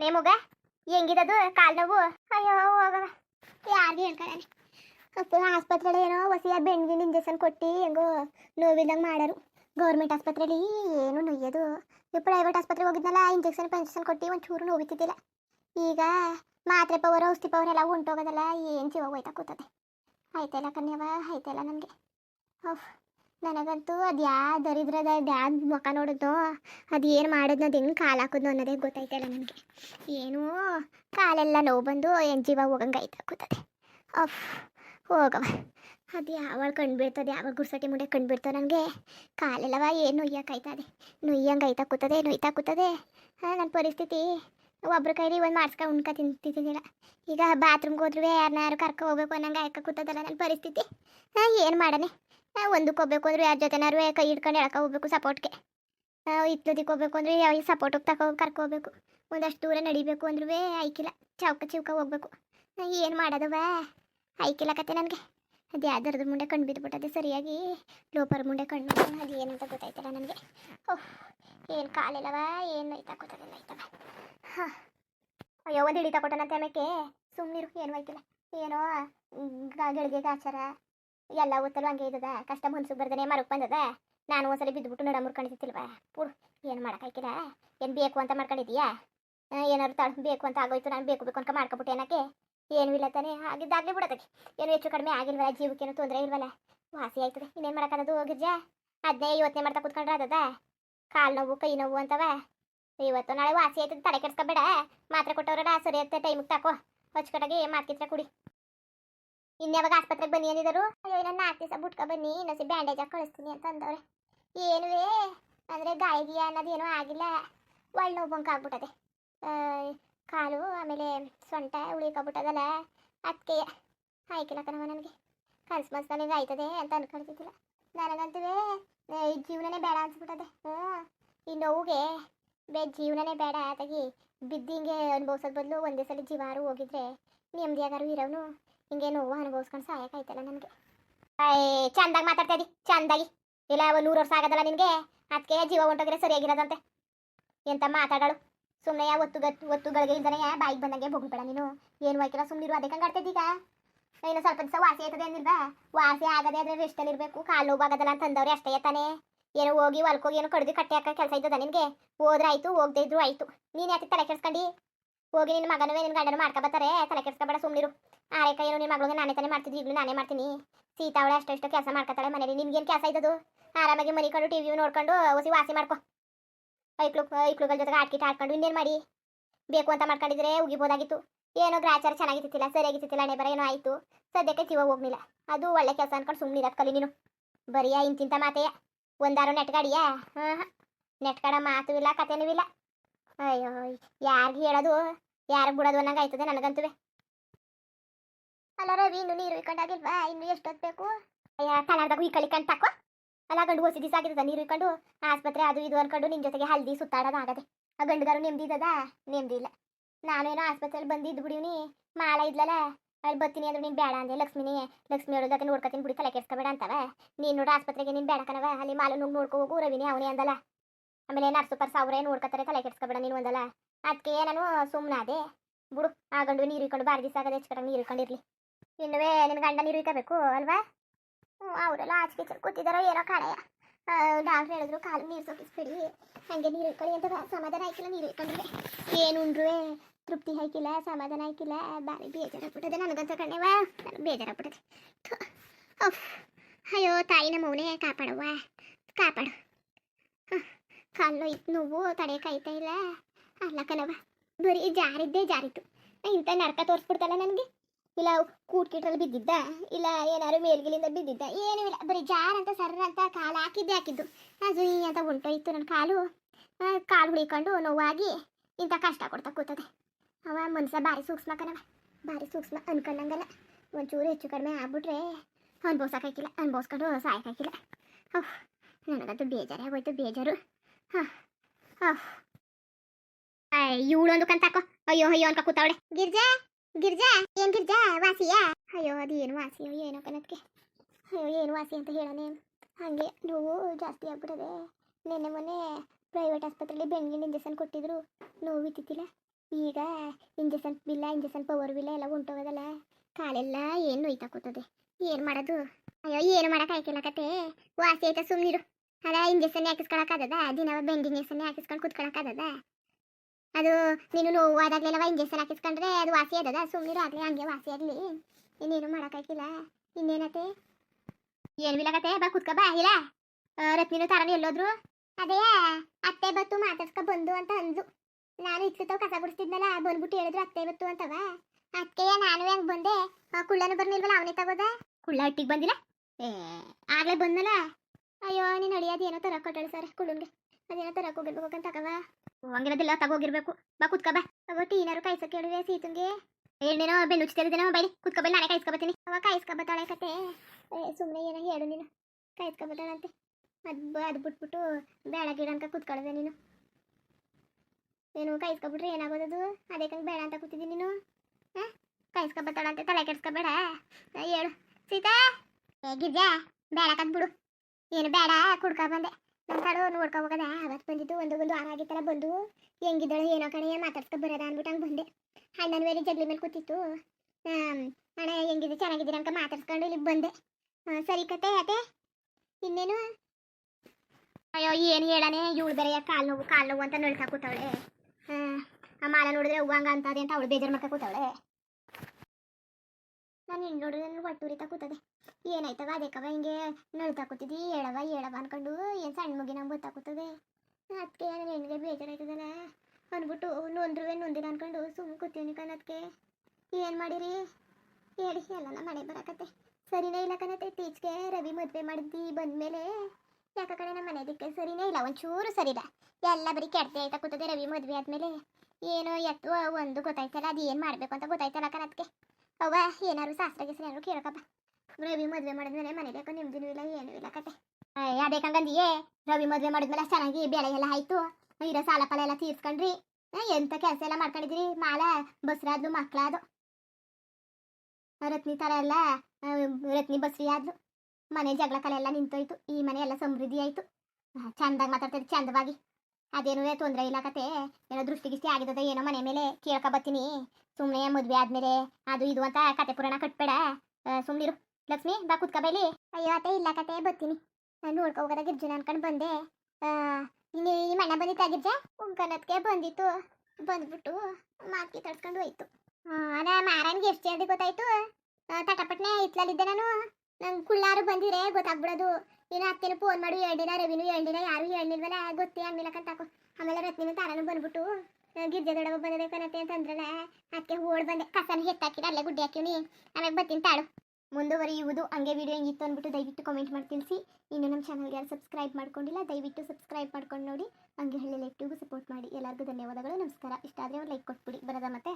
ನೇಮುಗ? ಹೆಂಗಿದದು? ಕಾಲ್ ನೋವು? ಅಯ್ಯೋ, ಹೋಗವ. ಯಾರಿಗೆ ಹೇಳ್ತಾರೆ ಅಪ್ಪ ಆಸ್ಪತ್ರೆಯಲ್ಲಿ ಏನೋ ಹೊಸಿಯ ಬೆಣ್ಣಿನ ಇಂಜೆಕ್ಷನ್ ಕೊಟ್ಟು ಹೆಂಗೋ ನೋವಿಲ್ದಂಗೆ ಮಾಡರು. ಗೌರ್ಮೆಂಟ್ ಆಸ್ಪತ್ರೆಯಲ್ಲಿ ಏನು ನೋಯ್ಯೋದು. ನೀವು ಪ್ರೈವೇಟ್ ಆಸ್ಪತ್ರೆಗೆ ಹೋಗಿದ್ನಲ್ಲ, ಇಂಜೆಕ್ಷನ್, ಪಂಜೆಕ್ಷನ್ ಕೊಟ್ಟು ಒಂಚೂರು ನೋವಿತ್ತಿದ್ದಿಲ್ಲ ಈಗ ಮಾತ್ರೆ ಪವರ್, ಔಷಧಿ ಪವರ್ ಎಲ್ಲ ಉಂಟೋಗೋದಲ್ಲ, ಏನು ಜೀವ ಹೋಯ್ತಾ ಕೂತದೆ. ಆಯ್ತಲ್ಲ ಕನ್ಯವ ಆಯ್ತಲ್ಲ ನನಗೆ ಅಫ್ ನನಗಂತೂ ಅದು ಯಾ ದರಿದ್ರದ ಯಾವ್ದು ಮುಖ ನೋಡಿದ್ನೋ ಅದು ಏನು ಮಾಡೋದು ಅದು ಹೆಂಗೆ ಕಾಲು ಹಾಕೋದು ಅನ್ನೋದೇ ಗೊತ್ತಾಯ್ತಲ್ಲ ನನಗೆ. ಏನು ಕಾಲೆಲ್ಲ ನೋವು ಬಂದು ಏನು ಜೀವ ಹೋಗಂಗೆ ಆಯ್ತಾ ಕೂತದೆ ಅಫ್, ಹೋಗವ. ಅದು ಯಾವಾಗ ಕಣ್ಣು ಬೀಳ್ತದೆ, ಯಾವಾಗ ಗುರ್ಸಟಿ ಮುಂಡೆ ಕಣ್ಣು ಬೀಳ್ತೋ ನನಗೆ. ಕಾಲೆಲ್ಲವ ಏನು ನೊಯ್ಯಕಾಯ್ತದೆ. ನೊಯ್ಯಂಗೆ ಆಯ್ತಾ ಕೂತದೆ, ನೊಯ್ತಾ ಕೂತದೆ. ನನ್ನ ಪರಿಸ್ಥಿತಿ. ಒಬ್ರ ಕೈಲಿ ಒಂದು ಮಾಡ್ಸ್ಕ, ಉಣ್ಕ ತಿಂತಿದ್ದಿಲ್ಲ. ಈಗ ಬಾತ್ರೂಮ್ಗೆ ಹೋದ್ರೂ ಯಾರನ್ನ ಯಾರು ಕರ್ಕೊ ಹೋಗ್ಬೇಕು ಅನ್ನಂಗೆ ಆಯ್ಕ ಕೂತದಲ್ಲ ನನ್ನ ಪರಿಸ್ಥಿತಿ. ಏನು ಮಾಡನೆ? ಒಂದಕ್ಕೆ ಹೋಗ್ಬೇಕು ಅಂದ್ರೆ ಯಾರ ಜೊತೆನಾರು ಕೈ ಹಿಡ್ಕೊಂಡು ಎಳ್ಕ ಹೋಗ್ಬೇಕು ಸಪೋರ್ಟ್ಗೆ ಇತ್ಲದಿಕ್ಕೆ ಹೋಗ್ಬೇಕು ಅಂದ್ರೆ ಯಾವ ಸಪೋರ್ಟಿಗೆ ತಗೋ ಕರ್ಕೊ ಹೋಗ್ಬೇಕು. ಒಂದಷ್ಟು ದೂರ ನಡಿಬೇಕು ಅಂದ್ರೂ ಐಕಿಲ್ಲ ಚೌಕ ಚಿವ್ಕ ಹೋಗ್ಬೇಕು. ಏನು ಮಾಡೋದವ ಐಕಿಲ್ಲ ಕತೆ ನನಗೆ. ಅದು ಯಾವ್ದಾರದ ಮುಂಡೆ ಕಣ್ಣು ಬಿದ್ದುಬಿಟ್ಟದೆ ಸರಿಯಾಗಿ. ಲೋಪರ್ ಮುಂಡೆ ಕಣ್ಣು. ಅದು ಏನಂತ ಗೊತ್ತಾಯ್ತಲ್ಲ ನನಗೆ. ಓಹ್ ಏನು ಕಾಲಿಲ್ಲವ, ಏನು ಐತಾ ಗೊತ್ತಾಗಲ್ಲ ಐತವ ಹಾಂ. ಅಯ್ಯೋ, ಒಂದು ಹಿಡಿತಾ ಕೊಟ್ಟನಂತೆ ಆಮೇಕೆ. ಸುಮ್ಮನಿರು ಏನು ಐತಿಲ್ಲ ಏನೋ ಗೆಳಗೆ ಆಚಾರ. ಎಲ್ಲ ಒತ್ತಲು ಹಂಗೆ ಇದ್ದದ, ಕಷ್ಟ ಮನ್ಸು ಬರ್ದನೆ ಮರಕ್ಕೆ ಬಂದದ, ನಾನು ಒಂದ್ಸಲ ಬಿದ್ದುಬಿಟ್ಟು ನಡ ಮುರ್ಕೊಂಡಿದ್ದಿಲ್ವ ಪುಡು ಏನು ಮಾಡೋಕ್ಕಾಯ್ಕಿಲ್ಲ ಏನು ಬೇಕು ಅಂತ ಮಾಡ್ಕೊಂಡಿದ್ದೀಯಾ? ಏನಾದ್ರು ತಳ ಬೇಕು ಅಂತ ಆಗೋಯ್ತು, ನಾನು ಬೇಕು ಬೇಕು ಅಂತ ಮಾಡ್ಕೊಬಿಟ್ಟೆ ಏನಕ್ಕೆ ಏನೂ ಇಲ್ಲ ತಾನೆ, ಆಗಿದ್ದಾಗಲೇ ಬಿಡೋದಕ್ಕೆ ಏನು ಹೆಚ್ಚು ಕಡಿಮೆ ಆಗಿಲ್ವಲ್ಲ ಜೀವಕ್ಕೇನು ತೊಂದರೆ ಇಲ್ವಲ್ಲ? ವಾಸಿ ಆಯ್ತದೆ, ಇನ್ನೇನು ಮಾಡೋಕ್ಕದು ಗಿರ್ಜಾ ಅದನ್ನೇ ಯೋಚನೆ ಮಾಡ್ತಾ ಕುತ್ಕೊಂಡ್ರೆ ಅದದ? ಕಾಲು ನೋವು, ಕೈ ನೋವು ಅಂತವ? ಇವತ್ತು ನಾಳೆ ವಾಸಿ ಆಯ್ತದೆ, ತಲೆ ಕೆಡ್ಸ್ಕೊಬೇಡ. ಮಾತ್ರೆ ಸರಿ ಅಂತ ಟೈಮಿಗೆ ತಾಕೋ. ಹೊಚ್ಕಟಾಗಿ ಮಾತ್ಕಿತ್ರ ಕುಡಿ. ಇನ್ಯಾವಾಗ ಆಸ್ಪತ್ರೆಗೆ ಬನ್ನಿ ಅಂದಿದ್ದರು? ಅಯ್ಯೋ ಇನ್ನೊಂದು ನಾಲ್ಕು ದಿವಸ ಬುಟ್ಕ ಬನ್ನಿ ಇನ್ನೊಂದು ಬ್ಯಾಂಡೇಜ್ ಹಾಕಿ ಕಳಿಸ್ತೀನಿ ಅಂತ ಅಂದವ್ರೆ. ಏನುವೇ ಅಂದರೆ ಗಾಯಗಿಯ ಅನ್ನೋದೇನೂ ಆಗಿಲ್ಲ. ಒಳ್ಳೆ ನೋವು ಬಂಕ ಆಗ್ಬಿಟ್ಟದೆ. ಕಾಲು, ಆಮೇಲೆ ಸೊಂಟ ಉಳಿಕೊಬಿಟ್ಟದಲ್ಲ ಅದಕ್ಕೆ ಆಯ್ಕಿಲ್ಲ ಕಣವ ನನಗೆ. ಕನ್ಸು ಮನ್ಸು ನನಗೆ ಆಯ್ತದೆ ಅಂತ ಅನ್ಕೊಳ್ತಿದ್ದಿಲ್ಲ. ಈ ಜೀವನನೇ ಬೇಡ ಅನ್ಸ್ಬಿಟ್ಟದೆ. ಹ್ಞೂ, ಈ ನೋವಿಗೆ ಬೇ ಜೀವನನೇ ಬೇಡ. ಆತಾಗಿ ಬಿದ್ದಿಂಗೆ ಅನುಭವಿಸೋದ್ ಬದಲು ಒಂದೇ ಸಲ ಜೀವಾರು ಹೋಗಿದ್ರೆ ನೆಮ್ಮದಿಯಾಗಾರು ಇರೋನು ಹಿಂಗೆ ನೋವು ಅನುಭವಿಸ್ಕೊಂಡು ಸಾಯಕಾಯ್ತಲ್ಲ ನನಗೆ. ಚಂದಾಗಿ ಮಾತಾಡ್ತಾ ಇದ್ದಿ, ಚಂದಾಗಿ. ಇಲ್ಲ ನೂರು ವರ್ಷ ಆಗೋದಲ್ಲ ನಿನಗೆ. ಅದಕ್ಕೆ ಜೀವ ಹೊಂಟೋಗ್ರೆ ಸರಿಯಾಗಿರೋದಂತೆ. ಎಂತ ಮಾತಾಡಳು. ಸುಮ್ಮನೆ ಯಾ ಒತ್ತು ಒತ್ತುಗಳಿಗೆ ಇಲ್ದಾನೆ ಯಾ ಬಾಯಿಗೆ ಬಂದಂಗೆ ಬೇಡ ನೀನು. ಏನು ಹೋಯ್ಕಿಲ್ಲ ಸುಮ್ಮನಿರು ಅದಕ್ಕೆ ಕಾಡ್ತಿದ್ದೀಗ ಇನ್ನು ಸ್ವಲ್ಪ ದಿವಸ ವಾಸಿ ಆಯ್ತದೆ ಅಂದಿಲ್ವಾ? ವಾಸಿ ಆಗದೆ ಆದರೆ ರೆಸ್ಟಲ್ಲಿ ಇರಬೇಕು. ಕಾಲು ನೋವು ಆಗೋದಲ್ಲ ಅಂತ ಅಂದವ್ರೆ ಅಷ್ಟೇ ತಾನೇ. ಏನೋ ಹೋಗಿ ಹೊಲ್ಕೋಗಿ ಏನೋ ಕಡ್ದು ಕಟ್ಟೆ ಹಾಕೋ ಕೆಲಸ ಇದ್ದದ ನಿನಗೆ? ಹೋದ್ರೆ ಆಯಿತು, ಹೋಗದೆ ಇದ್ರು ಆಯ್ತು. ನೀನು ಯಾಕೆ ತಲೆ ಕೆಡ್ಸ್ಕೊಂಡು? ಹೋಗಿ ನಿನ್ನ ಮಗನವೇ ನಿನ್ನ ಗಂಡನ ಮಾಡ್ಕೊಬತ್ತಾರೆ ತಲೆ ಕೆಡ್ಸ್ಕೊಬೇಡ ಸುಮ್ಮನಿರು ಆರೇಕ ಏನು ನಿನ್ನ ಮಗಳಿಗೆ ನಾನೇ ತಾನೇ ಮಾಡ್ತಿದ್ವಿ ಈಗಲೂ ನಾನೇ ಮಾಡ್ತೀನಿ. ಸೀತಾವಳೆ ಅಷ್ಟು ಕೆಲಸ ಮಾಡ್ಕೊತಾಳೆ ಮನೇಲಿ. ನಿನ್ಗೇನು ಕೆಲಸ ಇದ್ದದು ಆರಾಮಾಗಿ ಮನಿಕೊಂಡು ಟಿ ವಿ ನೋಡ್ಕೊಂಡು ಹೊಸಿ ವಾಸಿ ಮಾಡ್ಕೊ. ಐಕ್ಳು, ಐಕ್ಳುಗಳ ಜೊತೆಗೆ ಆಟಕಿಟ್ಟು ಆಡ್ಕೊಂಡು ಇನ್ನೇನು ಮಾಡಿ? ಬೇಕು ಅಂತ ಮಾಡ್ಕೊಂಡಿದ್ರೆ ಉಗಿಬೋದಾಗಿತ್ತು. ಏನೋ ಗ್ರಾಚಾರ ಚೆನ್ನಾಗಿತ್ತಿಲ್ಲ ಸರಿಯಾಗಿತ್ತಿಲ್ಲ ಹಣೆ ಬರ ಏನೋ ಆಯಿತು. ಸದ್ಯಕ್ಕೆ ಜೀವ ಹೋಗ್ಲಿಲ್ಲ. ಅದು ಒಳ್ಳೆ ಕೆಲಸ ಅನ್ಕೊಂಡು ಸುಮ್ಮನಿರತ್ ಕಲಿ ನೀನು. ಬರೀಯ ಇಂತಿಂತ ಮಾತೆಯ ಒಂದಾರು ನೆಟ್ಗಾಡಿಯಾ? ಹಾಂ ಹಾಂ ನೆಟ್ಗಾಡ ಮಾತು ಇಲ್ಲ ಕಥೆನೂ ಇಲ್ಲ. ಅಯ್ಯೋ, ಯಾರಿಗೆ ಹೇಳೋದು? ಯಾರಿಗೆ ಬಿಡೋದು ಅನ್ನಂಗೆ ಆಯ್ತದೆ ನನಗಂತೂ. ಅಲ್ಲ ರವಿ, ಇನ್ನು ನೀರು ಇಕ್ಕೊಂಡಾಗಿಲ್ವಾ ಇನ್ನು ಎಷ್ಟೊತ್ತು ಬೇಕು? ತಲಾರ್ದಾಗ ಈ ಕಳಿಕಂಡು ತಕೋ. ಅಲ್ಲ, ಗಂಡು ಹೊಸ ದಿವಸ ಆಗಿರ್ತದ ನೀರು ಇಕ್ಕೊಂಡು ಆಸ್ಪತ್ರೆ ಅದು ಇದು ಅನ್ಕೊಂಡು ನಿನ್ನ ಜೊತೆಗೆ ಹಲ್ದಿ ಸುತ್ತಾಡೋದಾಗದೆ ಆ ಗಂಡುಗಾರು ನೆಮ್ಮದಿ ಇದ್ದದ? ನೆಮ್ಮದಿ ಇಲ್ಲ. ನಾನೇನೋ ಆಸ್ಪತ್ರೆಯಲ್ಲಿ ಬಂದಿದ್ದು ಬಿಡಿವ್ನಿ ಮಾಲ ಇದ್ಲಲ್ಲ ಅಲ್ಲಿ ಬರ್ತೀನಿ ಅಂದ್ರೆ ನೀನು ಬೇಡ ಅಂದೆ. ಲಕ್ಷ್ಮಿನಿ, ಲಕ್ಷ್ಮಿ ಹೇಳೋದಕ್ಕೆ ನೋಡ್ಕೊತೀನಿ ಬಿಡಿ, ತಲೆ ಕೆಡ್ಸ್ಕೊಬೇಡ ಅಂತವ. ನೀನು ನೋಡು ಆಸ್ಪತ್ರೆಗೆ ನೀನು ಬೇಡ ಕಣವ. ಅಲ್ಲಿ ಮಾಲು ನೋಡ್ಕೊ ಹೋಗು, ರವಿನಿ ಅವನೇ ಅಂದಲ್ಲ ಆಮೇಲೆ ನರ್ಸು ಪರ್ಸ ಏನು ನೋಡ್ಕೊತಾರೆ ತಲೆ ಕೆಡ್ಸ್ಕೊಬೇಡ ನೀನು ಒಂದಲ್ಲ ಅದಕ್ಕೆ ನಾನು ಸುಮ್ಮನಾದೆ ಬುಡು ಆ ಗಂಡು ನೀರು ಇಕ್ಕೊಂಡು ಬಾರಿ ದಿವಸ ಆಗದೆ ಹೆಚ್ಚು ನೀರು ಇಕ್ಕೊಂಡಿರ್ಲಿ ಇನ್ನುವೇ ನಿನ್ನ ಗಂಡ ನೀರು ಇಕ್ಕಬೇಕು ಅಲ್ವಾ? ಹ್ಞೂ ಅವರೆಲ್ಲ ಆಚೆ ಈಚೆ ಕೂತಿದ್ದಾರೋ ಏನೋ ಕಾಳೆಯ ಡಾಕ್ಟ್ರ್ ಹೇಳಿದ್ರು ಕಾಲು ನೀರು ಸೊಕ್ಕಿಸ್ಬಿಡಿ ಹಾಗೆ ನೀರು ಇಟ್ಕೊಳ್ಳಿ ಅಂತ ಸಮಾಧಾನ ಆಯ್ಕಿಲ್ಲ ನೀರು ಇಟ್ಕೊಂಡ್ರೆ ಏನು ಉಂಡ್ರುವೆ ತೃಪ್ತಿ ಹಾಕಿಲ್ಲ ಸಮಾಧಾನ ಆಯ್ಕಿಲ್ಲ. ಭಾರಿ ಬೇಜಾರಾಗ್ಬಿಟ್ಟದೆ ನನಗಂತ ಕಣ್ಣೆವ ನನಗೆ ಬೇಜಾರಾಗ್ಬಿಟ್ಟದೆ. ಅಯ್ಯೋ ತಾಯಿ ನಮ್ಮವನೇ ಕಾಪಾಡವ್ವ. ಕಾಪಾಡು. ಹ, ಕಾಲು ಇತ್ತು ನೋವು ತಡೆಯೋಕ್ಕಾಯ್ತಾ ಇಲ್ಲ? ಅಲ್ಲ ಕಣವ ಬರೀ ಜಾರಿದ್ದೇ ಜಾರಿತ್ತು ಇಂಥ ನರಕ ತೋರಿಸ್ಬಿಡ್ತಲ್ಲ ನನಗೆ? ಇಲ್ಲ ಕೂಟ್ಕಿಟ್ರಲ್ಲಿ ಬಿದ್ದಿದ್ದ? ಇಲ್ಲ ಏನಾದ್ರು ಮೇಲ್ಗಿಲಿಂದ ಬಿದ್ದಿದ್ದ? ಏನೂ ಇಲ್ಲ, ಬರೀ ಜಾರ್ ಅಂತ ಸರ್ರ ಅಂತ ಕಾಲು ಹಾಕಿದ್ದೆ ಹಾಕಿದ್ದು. ಅದು ಈ ಅಂತ ಉಂಟೋಯ್ತು ನನ್ನ ಕಾಲು. ಕಾಲು ಹುಳಿಕೊಂಡು ನೋವಾಗಿ ಇಂಥ ಕಷ್ಟ ಕೊಡ್ತಾ ಕೂತದೆ. ಅವ ಮನುಷ್ಯ ಭಾರಿ ಸೂಕ್ಷ್ಮ ಕಣವ ಭಾರಿ ಸೂಕ್ಷ್ಮ ಅನ್ಕೊಂಡಂಗಲ್ಲ. ಒಂಚೂರು ಹೆಚ್ಚು ಕಡಿಮೆ ಆಗ್ಬಿಟ್ರೆ ಅನ್ಭವ್ಸಕ್ಕಾಗಿಲ್ಲ ಅನ್ಭವಿಸ್ಕೊಂಡು ಸಾಯಕ್ಕಾಗಿಲ್ಲ ಓಹ್ ನನಗಂತೂ ಬೇಜಾರೇ ಆಗೋಯ್ತು, ಬೇಜಾರು. ಹಾಂ ಅಹ್ ಇವಳೊಂದು ಕಂತಾಕೋ ಅಯ್ಯೋ ಅಯ್ಯೋ ಅನ್ಕ ಕೂತಾವಳೆ. ಗಿರ್ಜಾ ಗಿರ್ಜಾ, ಏನ್ ಗಿರ್ಜಾ, ವಾಸಿಯಾ? ಅಯ್ಯೋ, ಅದು ಏನು ವಾಸಿಯೋ ಏನೋ ಕನಕ್ಕೆ ಅಯ್ಯೋ, ಏನು ವಾಸಿ ಅಂತ ಹೇಳೋಣ ಹಾಗೆ ನೋವು ಜಾಸ್ತಿ ಆಗ್ಬಿಡದೆ ನಿನ್ನೆ ಮೊನ್ನೆ ಪ್ರೈವೇಟ್ ಆಸ್ಪತ್ರೆಲಿ ಬೆಂಗಿನ ಇಂಜೆಕ್ಷನ್ ಕೊಟ್ಟಿದ್ರು. ನೋವು ಇತ್ತಿಲ್ಲ ಈಗ ಇಂಜೆಕ್ಷನ್ ಬಿಲ್ಲ ಇಂಜೆಕ್ಷನ್ ಪವರ್ ಬಿಲ್ಲ ಎಲ್ಲ ಉಂಟೋಗೋದಲ್ಲ. ಕಾಲೆಲ್ಲ ಏನು ನೋಯ್ತಾ ಕೂತದೆ. ಏನು ಮಾಡೋದು? ಅಯ್ಯೋ, ಏನು ಮಾಡೋಕ್ಕಾಯ್ತಿಲ್ಲ ಕತೆ. ವಾಸಿ ಆಯ್ತಾ ಸುಮ್ಮನಿರು ಅದ ಇಂಜೆಕ್ಷನ್ ಹಾಕಿಸ್ಕೊಳಕ್ಕಾಗದ ದಿನ ಬೆಂಡ್ ಇಂಜೆಕ್ಷನ್ ಹಾಕಿಸ್ಕೊಂಡು ಕುತ್ಕೊಳಕ್ಕಾಗದ ಅದು ನೀನು ನೋವು ಆದಾಗ್ಲೆಲ್ಲ ಇಂಜೆಕ್ಷನ್ ಹಾಕಿಸ್ಕೊಂಡ್ರೆ ಅದು ವಾಸಿ ಆದದ? ಸುಮ್ಮನಿರು ಆಗ್ಲಿ, ಹಂಗೆ ವಾಸಿ ಆಗ್ಲಿ. ಇನ್ನೇನು ಮಾಡೋಕ್ಕಾಗಿಲ್ಲ ಇನ್ನೇನತೆ ಏನು ಬಿಲ್ಲಕತೆ ಬಾ ಕುತ್ಕ, ಬಾ ಇಲ್ಲ ರತ್ನಿನು ತಾರನು ಎಲ್ಲೋದ್ರು. ಅದೇ, ಅತ್ತೆ ಬತ್ತು ಮಾತಾಡ್ಸ್ಕೊ ಬಂದು ಅಂತ ಅಂದ್ಲು ನಾನು ಇತ್ತು ಕಸ ಬಿಡಿಸ್ತಿದ್ನಲ್ಲ ಬಂದ್ಬಿಟ್ಟು ಹೇಳಿದ್ರು ಅತ್ತೆ ಬತ್ತು ಅಂತವ. ಅತ್ತೆಯ, ನಾನು ಹೆಂಗ್ ಬಂದೆ? ಕುಳ್ಳನು ಬರ್ನಿಲ್ವಲ್ಲ ಅವನೇ ತಗೋದ? ಕುಳ್ಳ ಹಟ್ಟಿಗೆ ಬಂದಿಲ್ಲ? ಏ, ಆಗ್ಲೇ ಬಂದಲ್ಲ ಅಯ್ಯೋ, ನೀನು ಅಡಿಯೋದು ಏನೋ ತರಕ್ ಕೊಟ್ಟಳು ಸರ್ ಕುಳುಂಗೆ ಅದೇನೋ ತರಕ್ ಹೋಗಿರ್ಬೇಕು ಅಂತ ತಗವ ಹಂಗಿರೋದಿಲ್ಲ ತಗೋಗಿರ್ಬೇಕು ಬಾ, ಕುತ್ಕ, ಬಾ. ತಗೋ ಟೀನಾರು ಕಾಯ್ಸಕ್ ಹೇಳುವೆ ಸೀತುಂಗೆ. ಎಣ್ಣೆನೋ ಬೆನ್ನು ಉಚ್ತಿದ್ದೇನೋ ಬೈಲಿ ಕುತ್ಕ ಬೈಲಿ ನಾನೇ ಕಾಯಿಸ್ಕೊಬತ್ತೀನಿ. ಅವ ಕಾಯಿಸ್ಕೊಬತ್ತಾಳೆ ಕತೆ. ಸುಮ್ಮನೆ ಏನೋ ಹೇಳು ನೀನು. ಕಾಯಿಸ್ಕೊಬತ್ತಾಳಂತೆ. ಅದು ಅದು ಬಿಟ್ಬಿಟ್ಟು ಬೇಡ ಗಿಡ ಅನ್ಕ ಕುತ್ಕೊಳ್ವೆ ನೀನು. ಏನು, ಕಾಯಿಸ್ಕೊಬಿಟ್ರೆ ಏನಾಗೋದದು ಅದಕ್ಕೆ ಬೇಡ ಅಂತ ಕೂತಿದ್ದೀನಿ ನೀನು. ಹಾಂ? ಕಾಯಿಸ್ಕೊಬತ್ತಾಳಂತೆ, ತಲೆ ಕೆಡ್ಸ್ಕೊಬೇಡ. ಹೇಳು. ಸೀತಾ? ಗಿರ್ಜಾ ಬೇಡ ಕದ್ ಬಿಡು ಏನು ಬೇಡ, ಕುಡ್ಕ ಬಂದೆ. ನನ್ನ ಕಡೆ ನೋಡ್ಕೊ ಹೋಗದ. ಅವತ್ತು ಬಂದಿದ್ದು ಒಂದು ಒಂದು ವಾರ ಆಗಿತ್ತಲ್ಲ ಬಂದು. ಹೆಂಗಿದ್ದಳು, ಏನೋ ಕಣೆ ಮಾತಾಡ್ಸ್ಕೊ ಬರೋದ ಅಂದ್ಬಿಟ್ಟು ಹಂಗೆ ಬಂದೆ. ಅಣ್ಣನ ವೇರಿ ಜಗ್ಲಿ ಮೇಲೆ ಕೂತಿತ್ತು. ಅಣ್ಣ ಹೆಂಗಿದೆ ಚೆನ್ನಾಗಿದ್ದೀರ ಅಂತ ಮಾತಾಡ್ಸ್ಕೊಂಡು ಇಲ್ಲಿಗೆ ಬಂದೆ. ಸರಿ ಕತೆ ಯಾಕೆ ಇನ್ನೇನು? ಅಯ್ಯೋ, ಏನು ಹೇಳನೆ ಇವಳು ಬೇರೆ ಕಾಲು ನೋವು ಕಾಲು ನೋವು ಅಂತ ನಳ್ತಾ ಕೂತವಳೆ. ಆ ಮಾಲ ನೋಡಿದ್ರೆ ಹೂವಂಗ ಅಂತದೆ ಅಂತ ಅವಳು ಬೇಜಾರು ಮಾಡ್ತಾ ಕೂತವಳೆ. ನಾನು ಹಿಂಗೆ ನೋಡಿದ್ರೆ ಒಟ್ಟು ಉರಿತಾ ಕೂತದೆ. ಏನಾಯ್ತವ ಅದೇಕವ ಹಿಂಗೆ ನಳ್ತಾ ಕೂತಿದ್ದಿ, ಹೇಳವ ಹೇಳವ ಅನ್ಕೊಂಡು ಏನು ಸಣ್ಣ ಮುಗಿ ಗೊತ್ತಾ ಕೂತದೆ. ಅದಕ್ಕೆ ನನ್ನ ಹೆಣ್ಣಿಗೆ ಬೇಜಾರಾಯ್ತದಲ್ಲ ಅಂದ್ಬಿಟ್ಟು ನೊಂದ್ರುವೆ ನೊಂದಿನ ಅನ್ಕೊಂಡು ಸುಮ್ಮನೆ ಕೂತೀವಿ ಕಣದಕ್ಕೆ ಏನು ಮಾಡಿರಿ? ಹೇಳಿ ಎಲ್ಲ ಮನೆ ಬರಕತ್ತೆ. ಸರಿನೇ ಇಲ್ಲ ಕಣತ್ತೆ, ಇತ್ತೀಚೆಗೆ ರವಿ ಮದುವೆ ಮಾಡಿದ್ದಿ ಬಂದ್ಮೇಲೆ. ಯಾಕ ಕಡೆ ನಮ್ಮ ಮನೆ ದಿಕ್ಕೆ ಸರಿನೇ ಇಲ್ಲ, ಒಂಚೂರು ಸರಿ ಇಲ್ಲ. ಎಲ್ಲ ಬರೀ ಕೆಡ್ತೆ ಆಯ್ತಾ ಕೂತದೆ ರವಿ ಮದುವೆ ಆದ್ಮೇಲೆ. ಏನೋ ಎತ್ತುವ ಒಂದು ಗೊತ್ತಾಯ್ತಲ್ಲ ಅದು ಏನು ಮಾಡಬೇಕು ಅಂತ ಗೊತ್ತಾಯ್ತಲ್ಲ ಕಣದಕ್ಕೆ ಅವ್ವ ಏನಾರು ಶಾಸ್ತ್ರ ಏನಾರು ಕೇಳಕಪ್ಪ ರವಿ ಮದುವೆ ಮಾಡಿದ್ಮೇಲೆ ಮನೆ ಬೇಕು ನಿಮ್ದಿನೂ ಇಲ್ಲ, ಏನೂ ಇಲ್ಲ ಕತೆ. ಅದೇಕಂಗಂದಿಯೇ ರವಿ ಮದುವೆ ಮಾಡಿದ್ಮೇಲೆ ಚೆನ್ನಾಗಿ ಬೆಳೆ ಎಲ್ಲ ಆಯ್ತು. ಇರೋ ಸಾಲ ಪಾಲ ಎಲ್ಲ ತೀರ್ಸ್ಕೊಂಡ್ರಿ. ಎಂತ ಕೆಲಸ ಎಲ್ಲ ಮಾಡ್ಕೊಂಡಿದ್ರಿ ಮಾಲ, ಬಸ್ರಾದ್ಲು ಮಕ್ಳಾದು ರತ್ನಿ ಥರ ಎಲ್ಲ ರತ್ನಿ ಬಸ್ರಿ ಆದ್ಲು. ಮನೆ ಜಗಳ ಕಲೆ ಎಲ್ಲ ನಿಂತೋಯ್ತು. ಈ ಮನೆ ಎಲ್ಲ ಸಮೃದ್ಧಿ ಆಯ್ತು. ಚಂದಾಗಿ ಮಾತಾಡ್ತಾರೆ ಚಂದವಾಗಿ. ಅದೇನು ತೊಂದರೆ ಇಲ್ಲ ಕತೆ. ಏನೋ ದೃಷ್ಟಿ ಗಿಷ್ಟಿ ಆಗಿದ್ದದ ಏನೋ ಮನೆ ಮೇಲೆ ಕೇಳ್ಕ ಬತ್ತೀನಿ ಸುಮ್ಮನೆ ಮದ್ವೆ ಆದ್ಮೇಲೆ ಅದು ಇದು ಅಂತ ಕತೆ ಪುರಾಣ ಕಟ್ಬೇಡ. ಸುಮ್ಮನಿರು ಲಕ್ಷ್ಮಿ, ಬಾ ಕುತ್ಕ ಬೈಲಿ ಅಯ್ಯೋ, ಅತ್ತೆ ಇಲ್ಲ ಕತೆ, ಬರ್ತೀನಿ. ನಾನು ನೋಡ್ಕೊ ಹೋಗೋದ ಗಿರ್ಜನ ಅನ್ಕೊಂಡು ಬಂದೆ. ಇಲ್ಲಿ ನಿಮ್ಮ ಅಣ್ಣ ಬಂದಿತ್ತ ಗಿರ್ಜೆ? ಉಂಕನತ್ಕೆ ಬಂದಿತ್ತು. ಬಂದ್ಬಿಟ್ಟು ಮಾತಿ ತಡ್ಸ್ಕೊಂಡು ಹೋಯ್ತು. ಅದ ಮಾರನ್ಗೆ ಎಷ್ಟು ಜಲ್ದಿ ಗೊತ್ತಾಯ್ತು. ತಟಪಟ್ನೆ ಇತ್ಲಲ್ಲಿದ್ದೆ ನಾನು. ನಂಗೆ ಕುಳ್ಳಾರು ಬಂದಿರೇ ಗೊತ್ತಾಗ್ಬಿಡೋದು. ಇನ್ನು ಅತ್ತೆನೂ ಫೋನ್ ಮಾಡಿ ಹೇಳಿದ ರವಿನೂ ಹೇಳಿದ ಯಾರು ಹೇಳಿಲ್ವಲ್ಲ ಗೊತ್ತೇ ಕಂತಾಕೋ ಆಮೇಲೆ ರತ್ನಿನ ತಾರನು ಬಂದ್ಬಿಟ್ಟು ಗಿರ್ಜೆ ದೊಡ್ಡ ಬಂದದೆ ಕನತೆ ಅಂತ ಅದಕ್ಕೆ ಓಡ್ ಬಂದೆ. ಕಸನ ಹೆತ್ತಾಕಿರ ಅಲ್ಲೇ ಗುಡ್ಡೆ ಹಾಕಿವ್ನಿ. ಆಮೇಲೆ ಬರ್ತೀನಿ ತಾಳು. ಮುಂದುವರಿಯುವುದು ಹಂಗೆ ವಿಡಿಯೋ ಹೆಂಗಿತ್ತು ಅಂದ್ಬಿಟ್ಟು ದಯವಿಟ್ಟು ಕಮೆಂಟ್ ಮಾಡಿ ತಿಳಿಸಿ. ಇನ್ನು ನಮ್ಮ ಚಾನಲ್ಗೆ ಯಾರು ಸಬ್ಸ್ಕ್ರೈಬ್ ಮಾಡ್ಕೊಂಡಿಲ್ಲ, ದಯವಿಟ್ಟು ಸಬ್ಸ್ಕ್ರೈಬ್ ಮಾಡ್ಕೊಂಡು ನೋಡಿ. ಹಂಗೆ ಹಳ್ಳಿ ಟ್ಯೂಬ್ ಸಪೋರ್ಟ್ ಮಾಡಿ. ಎಲ್ಲರಿಗೂ ಧನ್ಯವಾದಗಳು, ನಮಸ್ಕಾರ. ಇಷ್ಟ ಆದರೆ ಲೈಕ್ ಕೊಟ್ಬಿಡಿ. ಬರೋದ ಮತ್ತೆ?